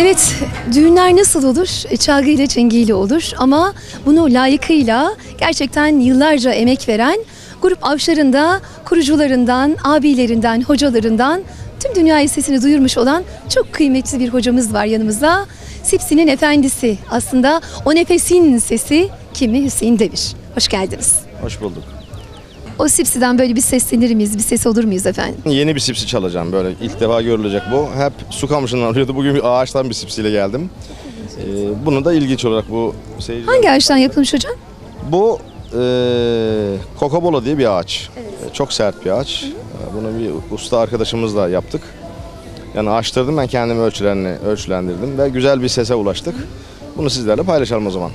Evet, düğünler nasıl olur? E, Çalgıyla, çengiyle olur ama bunu layıkıyla gerçekten yıllarca emek veren grup avşarın da kurucularından, abilerinden, hocalarından tüm dünyaya sesini duyurmuş olan çok kıymetli bir hocamız var yanımızda. Sipsi'nin efendisi. Aslında o nefesin sesi kimi Hüseyin Demir. Hoş geldiniz. Hoş bulduk. O Sipsi'den böyle bir seslenir miyiz, bir ses olur muyuz efendim? Yeni bir sipsi çalacağım böyle ilk defa görülecek bu. Hep su kamışından arıyordu. Bugün bir ağaçtan bir sipsiyle geldim. Ee, bunu da ilginç olarak bu seyirci... Hangi ağaçtan yapılmış hocam? Bu e, kokabola diye bir ağaç. E, Çok sert bir ağaç. E, Bunu bir usta arkadaşımızla yaptık. Yani açtırdım ben kendim ölçülerini ölçülendirdim ve güzel bir sese ulaştık. Bunu sizlerle paylaşalım o zaman.